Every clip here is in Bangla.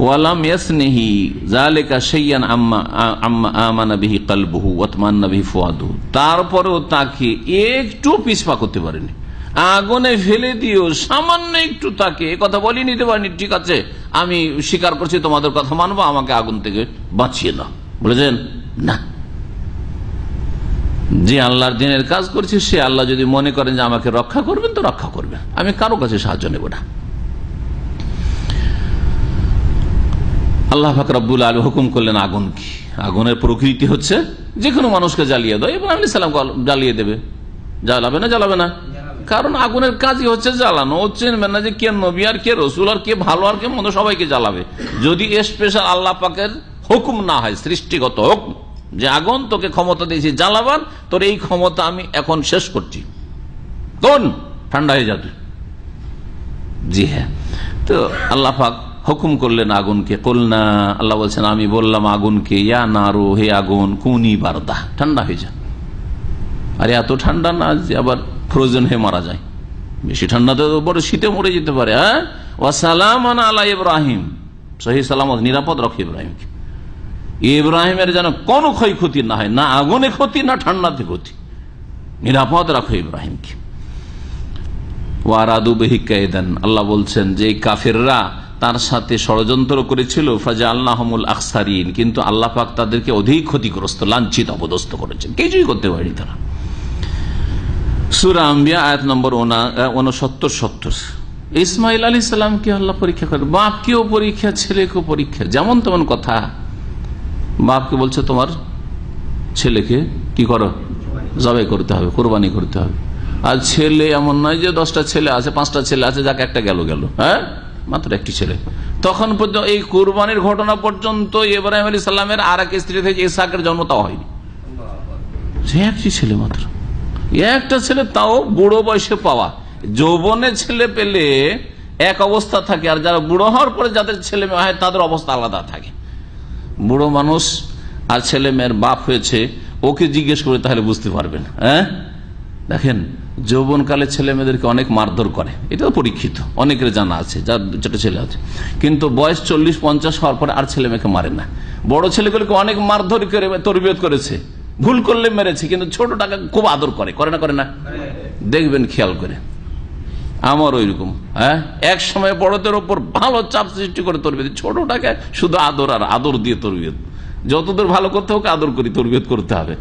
ওয়ালাম শাইয়ান আম্মা আম্মা তারপরেও তাকে একটু পিছপা করতে পারেনি। আগুনে ফেলে দিও সামান্য একটু তাকে কথা বলি নিতে পারিনি, ঠিক আছে, আমি স্বীকার করছি, তোমাদের কথা মানবো, আমাকে আগুন থেকে বাঁচিয়ে দাও বলেছেন? না। যে আল্লাহর দিনের কাজ করছি, সে আল্লাহ যদি মনে করেন যে আমাকে রক্ষা করবেন, তো রক্ষা করবেন। আমি কারও কাছে সাহায্য নেব না। আল্লাহ ফাকরাবুল আলী হুকুম করলেন আগুন কি? আগুনের প্রকৃতি হচ্ছে যে কোনো মানুষকে জ্বালিয়ে দেয় ইব্রাহিম আলী সালাম জ্বালিয়ে দেবে। জ্বালাবে না জ্বালাবে না। কারণ আগুনের কাজই হচ্ছে জ্বালানো। ও না যে কে নবী আর কে রসুল আর কে ভালো আর কে মন্দ সবাইকে জ্বালাবে। যদি স্পেশাল আল্লাহ পাকের হুকুম না হয়, সৃষ্টিগত হুকুম, যে আগুন তোকে ক্ষমতা দিয়েছি জ্বালাবার, তোর এই ক্ষমতা আমি এখন শেষ করছি। কোন? ঠান্ডা হয়ে যাবে জি হ্যাঁ। তো আল্লাহ পাক হুকুম করলেন আগুনকে। কলনা, আল্লাহ বলছেন, আমি বললাম আগুনকে, ইয়া নারো, হে আগুন, কুনি বারদা, ঠান্ডা হয়ে যা। আরে এত ঠান্ডা না যে আবার ফ্রোজেন হয়ে মারা যায়। বেশি ঠান্ডাতে বড় শীতে মরে যেতে পারে হ্যাঁ? ইব্রাহিম। সহি সালামত, নিরাপদ রাখে ইব্রাহিমকে। ইব্রাহিমের যেন কোনো ক্ষয়ক্ষতি না হয়, না আগুনে ক্ষতি, না ঠান্ডাতে ক্ষতি। নিরাপদ রাখো ইব্রাহিমকে। ওয়ারাদু বেহিকায়দান আল্লাহ বলছেন, যে কাফেররা তার সাথে ষড়যন্ত্র করেছিল ফাজা আল্লাহমুল আকসারিন কিন্তু আল্লাহ পাক তাদেরকে অধিক ক্ষতিগ্রস্ত, লাঞ্ছিত অবদস্ত করেছেন। কিছুই করতে পারেনি তারা। আয়াত নম্বর উনসত্তর, সত্তর। ইসমাইল আল্লাহ পরীক্ষা করে? পরীক্ষা যেমন তেমন কথা। তোমার ছেলেকে? কি করো? করতে হবে, কোরবানি করতে হবে। আর ছেলে এমন নয় যে দশটা ছেলে আছে, পাঁচটা ছেলে আছে, যাকে একটা গেল গেল। হ্যাঁ? মাত্র একটি ছেলে। তখন পর্যন্ত এই কোরবানির ঘটনা পর্যন্ত ইব্রাহিম আলী সাল্লামের আর এক স্ত্রী থেকে ইসাকের জন্ম তাও হয়নি। সে একটি ছেলে মাত্র। একটা ছেলে তাও বুড়ো বয়সে পাওয়া। যৌবনে ছেলে পেলে এক অবস্থা থাকে, আর যারা বুড়ো হওয়ার পরে যাদের ছেলে মেয়ে হয় তাদের অবস্থা আলাদা থাকে। বুড়ো মানুষ আর ছেলে মেয়ের বাপ হয়েছে, ওকে জিজ্ঞেস করে তাহলে বুঝতে পারবেন হ্যাঁ? দেখেন যৌবনকালে ছেলে মেয়েদেরকে অনেক মারধর করে। এটা তো পরীক্ষিত। অনেকের জানা আছে, যার ছোট ছেলে আছে। কিন্তু বয়স চল্লিশ পঞ্চাশ হওয়ার পরে আর ছেলে মেয়েকে মারে না। বড় ছেলেগুলোকে অনেক মারধর করে, তরবিয়ত করেছে। ভুল করলে মেরেছে, কিন্তু ছোটটাকে খুব আদর করে। করে না করে না? দেখবেন, খেয়াল করে। আমার ওইরকম হ্যাঁ? এক সময় বড়দের ওপর ভালো চাপ সৃষ্টি করে তরবিয়ত। ছোটটাকে শুধু আদর আর আদর দিয়ে তরবিয়ত। যতদূর ভালো করতে হোক, আদর করি, তরবিয়ত করতে হবে।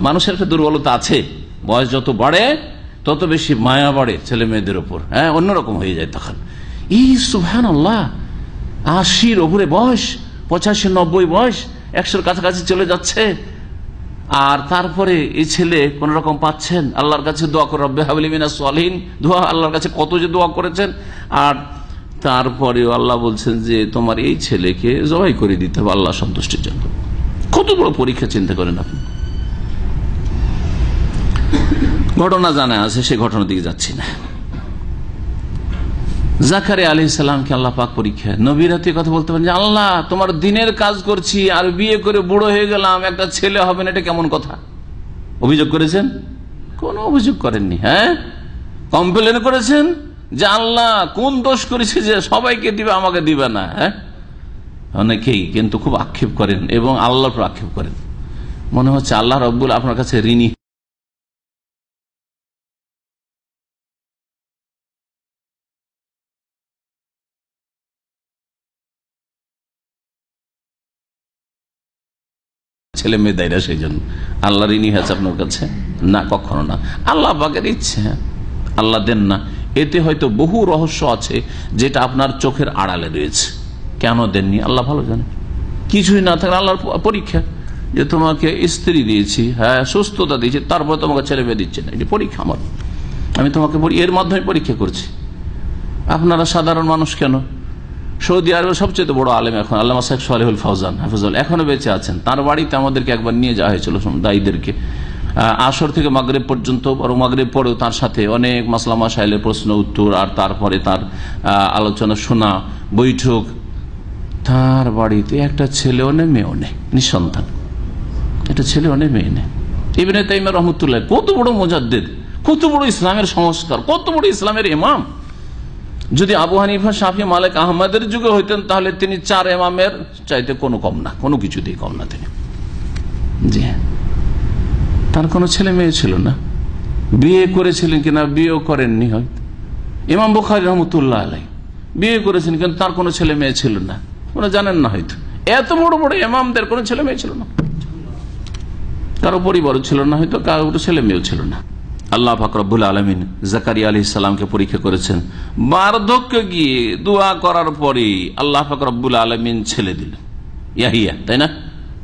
মানুষের একটা দুর্বলতা আছে। বয়স যত বাড়ে, তত বেশি মায়া বাড়ে ছেলে মেয়েদের ওপর হ্যাঁ অন্যরকম হয়ে যায় তখন। এই সুহান আল্লাহ আশির ওপরে বয়স, পঁচাশি, নব্বই বয়স, একশোর কাছাকাছি চলে যাচ্ছে। আর তারপরে এই ছেলে কোন রকম পাচ্ছেন? আল্লাহর কাছে দোয়া করে, রব্বে হাবলিমিনা সোয়ালহীন দোয়া, আল্লাহর কাছে কত যে দোয়া করেছেন। আর তারপরেও আল্লাহ বলছেন যে, তোমার এই ছেলেকে জবাই করে দিতে হবে আল্লাহ সন্তুষ্টির জন্য। কত বড় পরীক্ষা, চিন্তা করেন আপনি। ঘটনা জানা আছে, সে ঘটনার দিকে যাচ্ছি না। জাকারে আলি সালামকে আল্লাহ পাক পরীক্ষা নবীরাতে কথা বলতে পারেন আল্লাহ, তোমার দিনের কাজ করছি আর বিয়ে করে বুড়ো হয়ে গেলাম, একটা ছেলে হবে না, এটা কেমন কথা? অভিযোগ করেছেন? কোন অভিযোগ করেননি হ্যাঁ? কমপ্লেন করেছেন যে, আল্লাহ, কোন দোষ করেছে যে, সবাইকে দিবে, আমাকে দিবে না? হ্যাঁ? অনেকেই কিন্তু খুব আক্ষেপ করেন এবং আল্লাহর আক্ষেপ করেন। মনে হচ্ছে আল্লাহ রব্বুল আপনার কাছে ঋণী। ছেলে মেয়ে দেয় সেই জন্য। আল্লাহর ঋণী হয়েছে আপনার কাছে না, কখনো না। আল্লাহ পাকের ইচ্ছে। আল্লাহ দেন না। এতে হয়তো বহু রহস্য আছে যেটা আপনার চোখের আড়ালে রয়েছে। কেন দেননি? আল্লাহ ভালো জানে। কিছুই না থাকলে আল্লাহর পরীক্ষা। যে তোমাকে স্ত্রী দিয়েছি হ্যাঁ সুস্থতা দিয়েছি, তারপরে তোমাকে ছেলে মেয়ে দিচ্ছে না। এটি পরীক্ষা আমার। আমি তোমাকে এর মাধ্যমে পরীক্ষা করছি। আপনারা সাধারণ মানুষ কেন? সৌদি আরবের সবচেয়ে বড় আলেম এখন আল্লাহ শেখ সালেহুল ফাউজান, হাফিজুল, এখনও বেঁচে আছেন। তার বাড়িতে আমাদেরকে একবার নিয়ে যাওয়া হয়েছিল দায়ীদেরকে। আসর থেকে মাগরে পর্যন্ত, বরং মাগরেব পরেও তার সাথে অনেক মাসলামা সাহেলের প্রশ্ন, উত্তর, আর তারপরে তার আলোচনা, শোনা, বৈঠক। তার বাড়িতে একটা ছেলেও নেই, মেয়েও নেই, নিঃসন্তান। একটা ছেলেও নেই, মেয়ে নেই। ইবিনে তাইমা রহমতুল্লাহ, কত বড় মোজাদ্দেদ, কত বড় ইসলামের সংস্কার, কত বড় ইসলামের ইমাম। যদি আবু হানিফা, শাফি, মালিক আহমদের যুগে হইতেন, তাহলে তিনি চার এমামের চাইতে কোনো কম না, কোনো কিছুতেই কম না তিনি। জি হ্যাঁ। তার কোনো ছেলে মেয়ে ছিল না। বিয়ে করেছিলেন কিনা, বিয়েও করেননি হয়তো ইমাম বুখারি রহমতুল্লাহ আলাই বিয়ে করেছেন কিন্তু তার কোনো ছেলে মেয়ে ছিল না। ওরা জানেন না হয়তো। এত বড় বড় ইমামদের কোনো ছেলে মেয়ে ছিল না। কারও পরিবারও ছিল না হয়তো, কারও ছেলে মেয়েও ছিল না। আল্লাহ ফাকরবুল আলমিন জাকারি আলী ইসলামকে পরীক্ষা করেছেন। বার্ধক্য গিয়ে দোয়া করার পরে আল্লাহ ফাকরবুল আলমিন ছেলে দিলেন। ইয়াহিয়া, তাই না?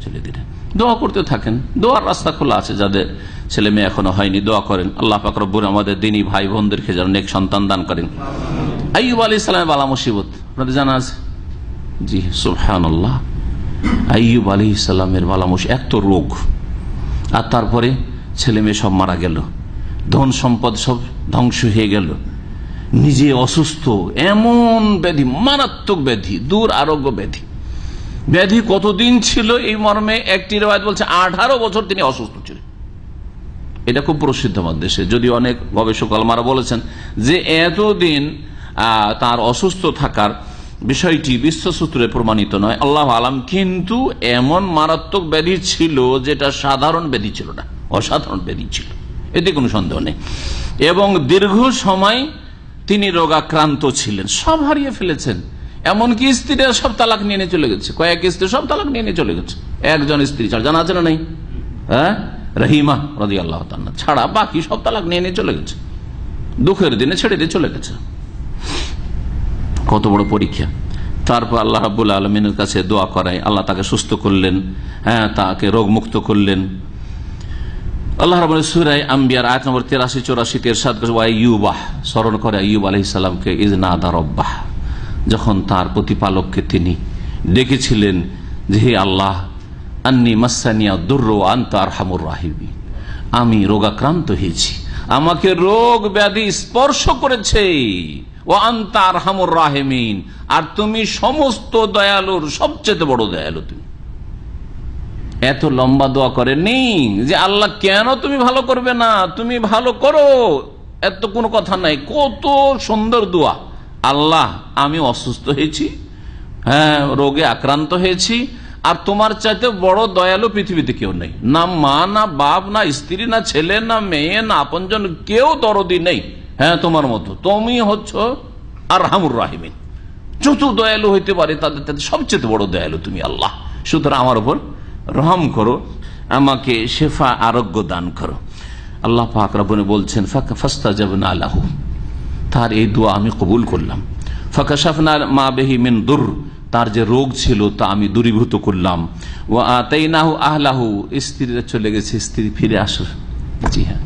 ছেলে দিলেন। দোয়া করতে থাকেন। দোয়ার রাস্তা খোলা আছে যাদের ছেলে মেয়ে এখনও হয়নি, দোয়া করেন। আল্লাহ ফাকরবুল আমাদের দিনী ভাই বোনদেরকে যেন নেক সন্তান দান করেন। আইব আলী ইসলামের বালা মুসিবত, আপনাদের জানা আছে? জি সুফহান আল্লাহ আইব আলী ইসলামের বালা মুসি এত রোগ। আর তারপরে ছেলে মেয়ে সব মারা গেল। ধন সম্পদ সব ধ্বংস হয়ে গেল। নিজে অসুস্থ, এমন ব্যাধি, মারাত্মক ব্যাধি, দূর আরোগ্য ব্যাধি। ব্যাধি কতদিন ছিল এই মর্মে? একটি রেওয়াজ বলছে আঠারো বছর তিনি অসুস্থ ছিলেন। এটা খুব প্রসিদ্ধ আমার দেশে। যদি অনেক গবেষক আলমারা বলেছেন যে এতদিন তার অসুস্থ থাকার বিষয়টি বিশ্বসূত্রে প্রমাণিত নয়। আল্লাহ আলাম কিন্তু এমন মারাত্মক ব্যাধি ছিল যেটা সাধারণ ব্যাধি ছিল না, অসাধারণ ব্যাধি ছিল। এতে কোনো সন্দেহ নেই। এবং দীর্ঘ সময় তিনি রোগাক্রান্ত ছিলেন। সব হারিয়ে ফেলেছেন। এমনকি স্ত্রীরা সব তালাক নিয়ে চলে গেছে। কয়েক স্ত্রী সব তালাক নিয়ে নিয়ে চলে গেছে। একজন স্ত্রী ছাড়া জানা আছে না নাই? হ্যাঁ? রহিমা রদি আল্লাহ ছাড়া বাকি সব তালাক নিয়ে নিয়ে চলে গেছে। দুঃখের দিনে ছেড়ে দিয়ে চলে গেছে। কত বড় পরীক্ষা। তারপর আল্লাহ রাবুল আলমিনের কাছে দোয়া করায় আল্লাহ তাকে সুস্থ করলেন। হ্যাঁ তাকে রোগমুক্ত করলেন। আল্লাহ রব সুরাই আম্বিয়ার আয়াত নম্বর তেরাশি, চৌরাশি তেরসাদ ইউবাহ, স্মরণ করে ইউব আলহ ইসলামকে ইজ যখন তার প্রতিপালককে তিনি ডেকেছিলেন যে, হে আল্লাহ, আন্নি মাসানিয়া দুর্র আন্ত আর হামুর রাহিবি আমি রোগাক্রান্ত হয়েছি, আমাকে রোগ ব্যাধি স্পর্শ করেছে, ও আন্তার হামুর রাহেমিন, আর তুমি সমস্ত দয়ালুর সবচেয়ে বড় দয়ালু তুমি। এত লম্বা দোয়া করেনি যে আল্লাহ কেন তুমি ভালো করবে না? তুমি ভালো করো। এত কোনো কথা নাই। কত সুন্দর দোয়া। আল্লাহ, আমি অসুস্থ হয়েছি। হ্যাঁ রোগে আক্রান্ত হয়েছি। আর তোমার চাইতে বড় দয়ালু পৃথিবীতে কেউ নেই। না মা, না বাপ, না স্ত্রী, না ছেলে, না মেয়ে, না আপনজন, কেউ দরদি নেই। হ্যাঁ তোমার মতো। তুমি হচ্ছ আর হামুর রাহিমিন। যত দয়ালু হইতে পারে তাদের তাদের সবচেয়ে বড় দয়ালু তুমি আল্লাহ। সুতরাং আমার উপর রহম করো, আমাকে শেফা আরোগ্য দান করো। আল্লাহ পাক রাবনে বলছেন ফাস্তা যাবেন আল্লাহ তার এই দোয়া আমি কবুল করলাম। ফাঁকাশাফনা মা বেহি মিন দুর। তার যে রোগ ছিল তা আমি দূরীভূত করলাম। ও তাই নাহু আহলাহু। স্ত্রীরা চলে গেছে, স্ত্রী ফিরে আসো জি হ্যাঁ।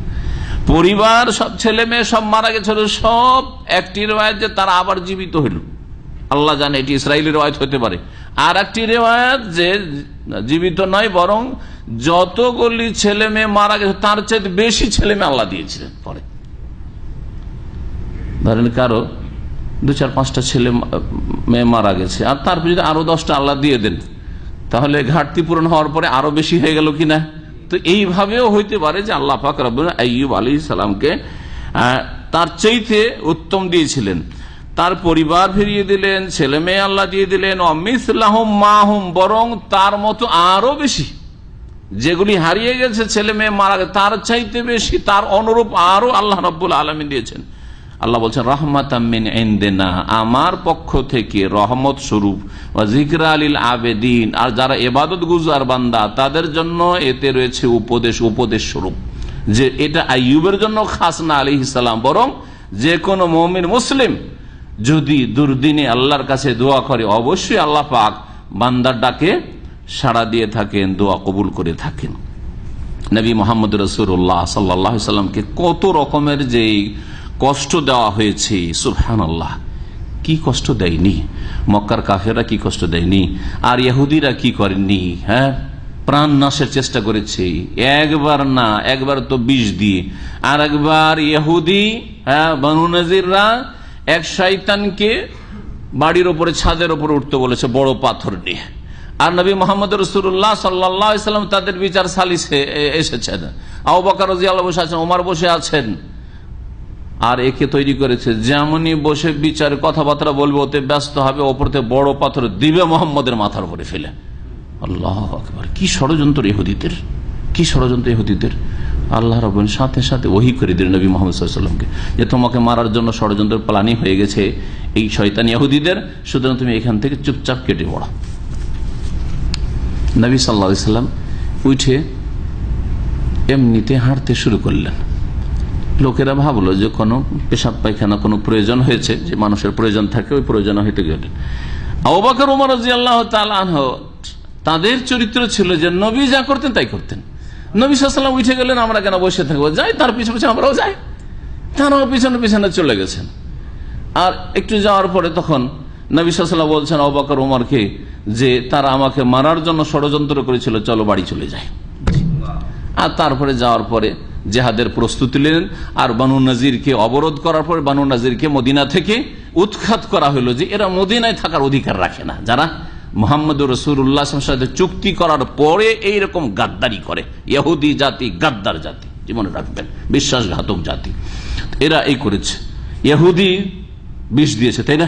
পরিবার, সব ছেলে মেয়ে সব মারা গেছিল সব একটি যে তারা আবার জীবিত হইল। আল্লাহ জানে এটি ইসরায়েলি রেওয়ায়ত হতে পারে। আর একটি রেওয়ায়ত যে জীবিত নয়, বরং যতগুলি ছেলে মেয়ে মারা গেছে, তার চেয়ে বেশি ছেলে মেয়ে আল্লাহ দিয়েছিলেন পরে। ধরেন কারও দু চার পাঁচটা ছেলে মেয়ে মারা গেছে, আর তারপর যদি আরও দশটা আল্লাহ দিয়ে দেন, তাহলে ঘাটতি পূরণ হওয়ার পরে আরও বেশি হয়ে গেল কিনা? তো এইভাবেও হইতে পারে যে আল্লাহ পাক রব্বুল আইয়ুব আলী সালামকে তার চাইতে উত্তম দিয়েছিলেন। তার পরিবার ফিরিয়ে দিলেন, ছেলে মেয়ে আল্লাহ দিয়ে দিলেন মাহুম, বরং তার মতো আরও বেশি। যেগুলি হারিয়ে গেছে ছেলে মেয়ে মারা তার চাইতে বেশি, তার অনুরূপ আরও আল্লাহ রব্বুল আলমী দিয়েছেন। আল্লাহ বলছেন রহমত আমার পক্ষ থেকে রহমত স্বরূপ জিকরা আলীল আবেদিন, আর যারা এবাদত গুজার বান্দা, তাদের জন্য এতে রয়েছে উপদেশ উপদেশ স্বরূপ। যে এটা আইয়ুবের জন্য খাস না আলী ইসালাম বরং যে কোনো মমিন মুসলিম যদি দুর্দিনে আল্লাহর কাছে দোয়া করে, অবশ্যই আল্লাহ পাক বান্দার ডাকে সাড়া দিয়ে থাকেন, দোয়া কবুল করে থাকেন। নবী মোহাম্মদ রসুল্লাহ সাল্লাহ সাল্লামকে কত রকমের যে কষ্ট দেওয়া হয়েছে সুফহান আল্লাহ কি কষ্ট দেয়নি? মক্কার কাফেরা কি কষ্ট দেয়নি? আর ইহুদিরা কি করেননি? হ্যাঁ? প্রাণ নাশের চেষ্টা করেছে। একবার না, একবার তো বিষ দিয়ে। আর একবার ইহুদি হ্যাঁ বানু নজিররা এক শৈতানকে বাড়ির ওপরে, ছাদের ওপরে উঠতে বলেছে বড় পাথর নিয়ে। আর নবী মোহাম্মদ রসুল্লাহ সাল্লাম তাদের বিচার সালিসে এসেছেন। আউ বকার বসে আছেন, ওমার বসে আছেন। আর একে তৈরি করেছে। যেমনই বসে বিচার কথাবার্তা বলবে, ওতে ব্যস্ত হবে, ওপরতে বড় পাথর দিবে মোহাম্মদের মাথার উপরে ফেলে। আল্লাহ কি ষড়যন্ত্র ইহুদিদের। কি ষড়যন্ত্র ইহুদিদের। আল্লাহ রবেন সাথে সাথে ওহি করে দিলেন নবী মোহাম্মদ সাল্লামকে যে তোমাকে মারার জন্য ষড়যন্ত্র প্লানি হয়ে গেছে, এই শয়তান ইহুদিদের, সুতরাং তুমি এখান থেকে চুপচাপ কেটে পড়া নবী সাল্লা সাল্লাম উঠে এমনিতে হাঁটতে শুরু করলেন। লোকেরা ভাবলো যে কোনো পেশাব পায়খানা কোনো প্রয়োজন হয়েছে, যে মানুষের প্রয়োজন থাকে ওই প্রয়োজন হইতে গেলেন। আবাকর উমর আল্লাহ তাদের চরিত্র ছিল যে নবী যা করতেন তাই করতেন। নবী সাল্লাম উঠে গেলেন, আমরা কেন বসে থাকব? যাই, তার পিছনে পিছনে আমরাও যাই। তারাও পিছনে পিছনে চলে গেছেন। আর একটু যাওয়ার পরে তখন নবী সাল্লাম বলছেন অবাকর উমরকে, যে তারা আমাকে মারার জন্য ষড়যন্ত্র করেছিল, চলো বাড়ি চলে যায় আর তারপরে যাওয়ার পরে জেহাদের প্রস্তুতি নিলেন, আর বানু নাজিরকে অবরোধ করার পরে বানু নাজিরকে মদিনা থেকে উৎখাত করা হলো যে এরা মদিনায় থাকার অধিকার রাখে না। যারা মোহাম্মদ রসুল্লাহ সাথে চুক্তি করার পরে এইরকম গাদ্দারি করে। ইহুদি জাতি, গাদ্দার জাতি জীবনে রাখবেন, বিশ্বাসঘাতক জাতি। এরা এই করেছে। ইহুদি বিষ দিয়েছে, তাই না?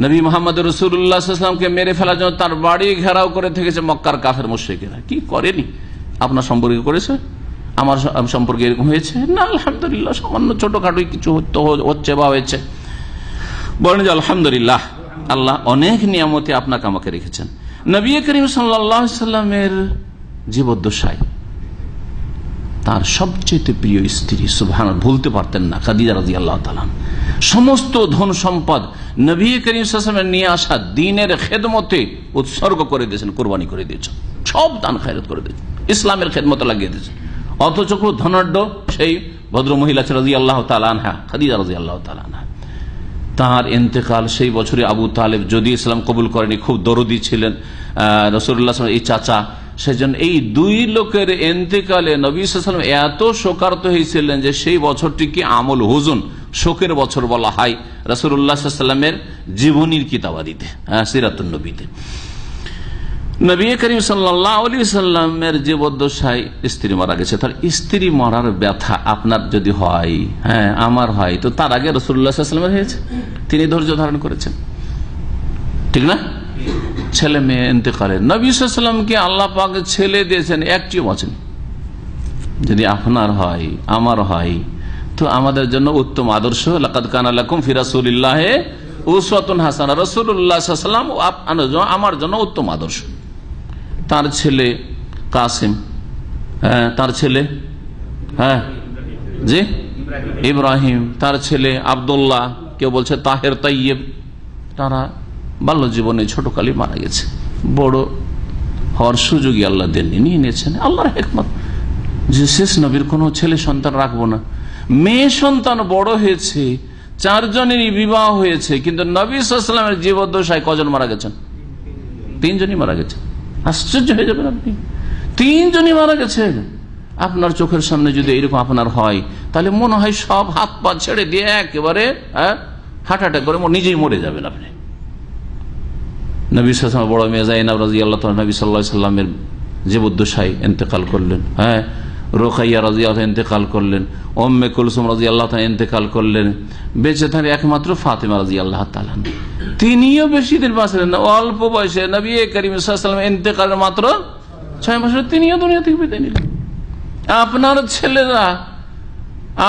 নবী মোহাম্মদ রসুল্লাহামকে মেরে ফেলার জন্য তার বাড়ি ঘেরাও করে থেকেছে মক্কার কাফের মুশ্রিকেরা। কি করেনি? আপনার সম্পর্কে করেছে? আমার সম্পর্কে এরকম হয়েছে? না, আলহামদুলিল্লাহ, সামান্য ছোটখাটো কিছু হচ্ছে বা হয়েছে। বলেন যে, আলহামদুলিল্লাহ। আল্লাহ অনেক নিয়ামতে আপনাকে আমাকে রেখেছেন। নবী করিম সাল্লামের জীবদ্দশায় তার সবচেয়ে প্রিয় স্ত্রী সুভান ভুলতে পারতেন না, খাদিজা রাজি আল্লাহ সমস্ত ধন সম্পদ নবী করিম সাল্লামের নিয়ে আসা দিনের খেদমতে উৎসর্গ করে দিয়েছেন, কোরবানি করে দিয়েছেন। সব দান খায়রত করে দিয়েছেন। ইসলামের খেদমতে লাগিয়ে দিয়েছেন। অথচ ধনাঢ্য সেই ভদ্র মহিলা রাজি আল্লাহ তালানহা খাদিজা রাজি আল্লাহ তালানহা তাহার ইন্তেকাল সেই বছরে আবু তালেব যদি ইসলাম কবুল করেনি, খুব দরদি ছিলেন রসুল্লাহ এই চাচা। সেজন্য এই দুই লোকের এন্তেকালে নবী সাল্লাম এত শোকার্ত হয়েছিলেন যে সেই বছরটিকে আমল হুজুন, শোকের বছর বলা হয় রসুল্লাহামের জীবনীর কিতাবাদিতে সিরাতুল নবীতে। নবী করিম সাল্লামের যে জীবদ্দশায় স্ত্রী মারা গেছে। তার স্ত্রী মরার ব্যথা আপনার যদি হয় হ্যাঁ আমার হয়, তো তার আগে রসুল্লাহামের হয়েছে। তিনি ধৈর্য ধারণ করেছেন। ঠিক না? ছেলে মেয়ে এতেকালে নবীলামকে আল্লাহ পাক ছেলে দিয়েছেন, একটিও বাঁচেন। যদি আপনার হয়, আমার হয়, তো আমাদের জন্য উত্তম আদর্শ কানালাকুম ফিরাসুল্লাহ উসওয়াতুন হাসান। রসুল্লাহাম আমার জন্য উত্তম আদর্শ। তার ছেলে কাসিম। হ্যাঁ তার ছেলে? হ্যাঁ। জি? ইব্রাহিম। তার ছেলে আবদুল্লাহ, কেউ বলছে তাহের তাইয়েব তারা বাল্য জীবনে ছোটকালে মারা গেছে। বড় হওয়ার সুযোগই আল্লাহ দেননি, নিয়ে নিয়েছেন। আল্লাহর হেকমত। যে শেষ নবীর কোন ছেলে সন্তান রাখব না। মেয়ে সন্তান বড় হয়েছে, চারজনেরই বিবাহ হয়েছে, কিন্তু নবী সাল্লামের জীবদ্দশায় কজন মারা গেছেন? তিনজনই মারা গেছেন। আশ্চর্য হয়ে যাবেন আপনি। তিনজনই মারা গেছেন আপনার চোখের সামনে যদি এরকম আপনার হয়, তাহলে মনে হয় সব হাত পা ছেড়ে দিয়ে একেবারে হার্ট অ্যাটাক করে নিজেই মরে যাবেন আপনি। নবী বড় মেয়ে জাইনাব রাজি আল্লাহ নবী সাল্লাহ সাল্লামের জীবদ্দশাই এতেকাল করলেন। হ্যাঁ রোকাইয়া রাজি আল্লাহ এতেকাল করলেন ওম্মে কুলসুম রাজি আল্লাহ ইন্তেকাল করলেন, বেঁচে থাকেন একমাত্র ফাতেমা রাজি আল্লাহ তালান তিনিও বেশি দিন বাঁচলেন না, অল্প বয়সে নবী করিম সাল্লাম এতেকালের মাত্র ছয় মাসের তিনিও দুনিয়া থেকে বিদায় নিলেন। আপনার ছেলেরা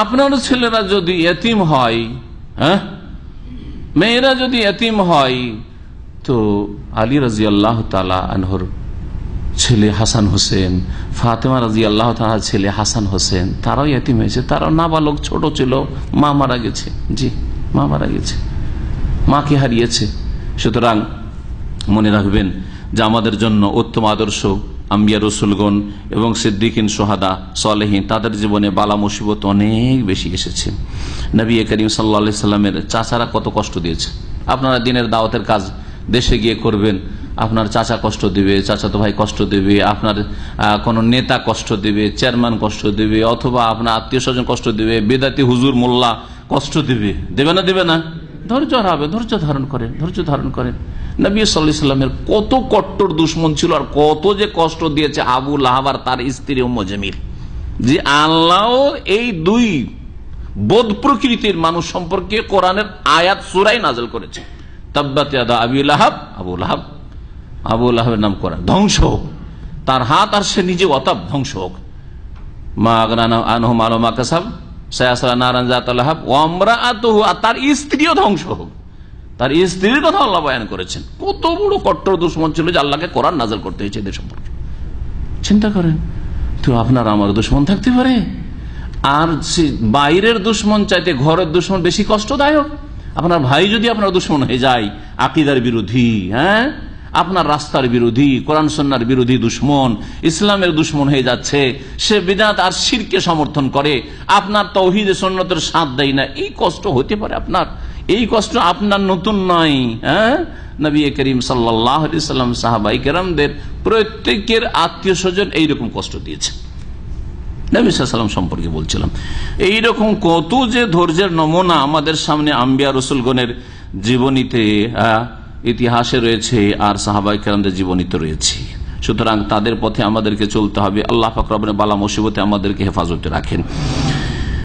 আপনার ছেলেরা যদি এতিম হয় হ্যাঁ? মেয়েরা যদি এতিম হয়, তো আলী রাজি আল্লাহ তালা আনহর ছেলে হাসান হোসেন, ফাতেমা রাজি আল্লাহ তালার ছেলে হাসান হোসেন, তারাও এতিম হয়েছে। তারাও নাবালক, ছোট ছিল, মা মারা গেছে। জি, মা মারা গেছে। মাকে হারিয়েছে? সুতরাং মনে রাখবেন যে আমাদের জন্য উত্তম আদর্শ আম্বিয়া রসুলগণ এবং সিদ্দিকিন সোহাদা, সলেহীন, তাদের জীবনে বালা মুসিবত অনেক বেশি এসেছে। নবী করিম সাল্লা সাল্লামের চাচারা কত কষ্ট দিয়েছে। আপনারা দিনের দাওয়াতের কাজ দেশে গিয়ে করবেন। আপনার চাচা কষ্ট দিবে, চাচাতো ভাই কষ্ট দেবে, আপনার কোন নেতা কষ্ট দিবে, চেয়ারম্যান কষ্ট দিবে, অথবা আপনার আত্মীয় স্বজন কষ্ট দিবে, বেদাতি হুজুর, মোল্লা কষ্ট দিবে। দেবে না দেবে না? ধৈর্য হারাবে, ধৈর্য ধারণ করেন, ধৈর্য ধারণ করেন। নবী কত কট্টর দুশ্মন ছিল আর কত যে কষ্ট দিয়েছে আবু লাহাবার তার স্ত্রী ও মজমির যে আল্লাহ এই দুই বোধ প্রকৃতির মানুষ সম্পর্কে কোরআনের আয়াত সুরাই নাজল করেছে। তাব্বাত ইয়াদা আবুল আহাব আবুল আহাব আবুল আহাবের নাম কোরআন ধ্বংস হোক। তার হাত আর সে নিজে অতাপ ধ্বংস হোক। মা আনহুম তার স্ত্রীও ধ্বংস হোক। তার স্ত্রীর কথা আল্লাহ করেছেন। কত কট্টর করতে হয়েছে চিন্তা করেন, তো আপনার আমার দুশ্মন থাকতে পারে? আর বাইরের দুশ্মন চাইতে ঘরের দুশ্মন বেশি কষ্টদায়ক। আপনার ভাই যদি আপনার দুশ্মন হয়ে যায়, আকিদার বিরোধী হ্যাঁ? আপনার রাস্তার বিরোধী কোরআন সন্ন্যার বিরোধী দুশ্মন ইসলামের দুশ্মন হয়ে যাচ্ছে সে বিদাত আর শিরকে সমর্থন করে আপনার তৌহিদে সন্ন্যতের সাথ দেয় না এই কষ্ট হতে পারে আপনার। এই কষ্ট আপনার নতুন নয় হ্যাঁ? নবী করিম সাল্লাহ সাল্লাম সাহাবাই কেরামদের প্রত্যেকের আত্মীয় স্বজন এইরকম কষ্ট দিয়েছে। নবী সাল্লাম সম্পর্কে বলছিলাম এইরকম কত যে ধৈর্যের নমুনা আমাদের সামনে আম্বিয়া রসুলগণের জীবনীতে আহ, ইতিহাসে রয়েছে আর সাহাবাই কেরামদের জীবনীতে রয়েছে। সুতরাং তাদের পথে আমাদেরকে চলতে হবে। আল্লাহ ফাকরাবের বালা মুসিবতে আমাদেরকে হেফাজতে রাখেন।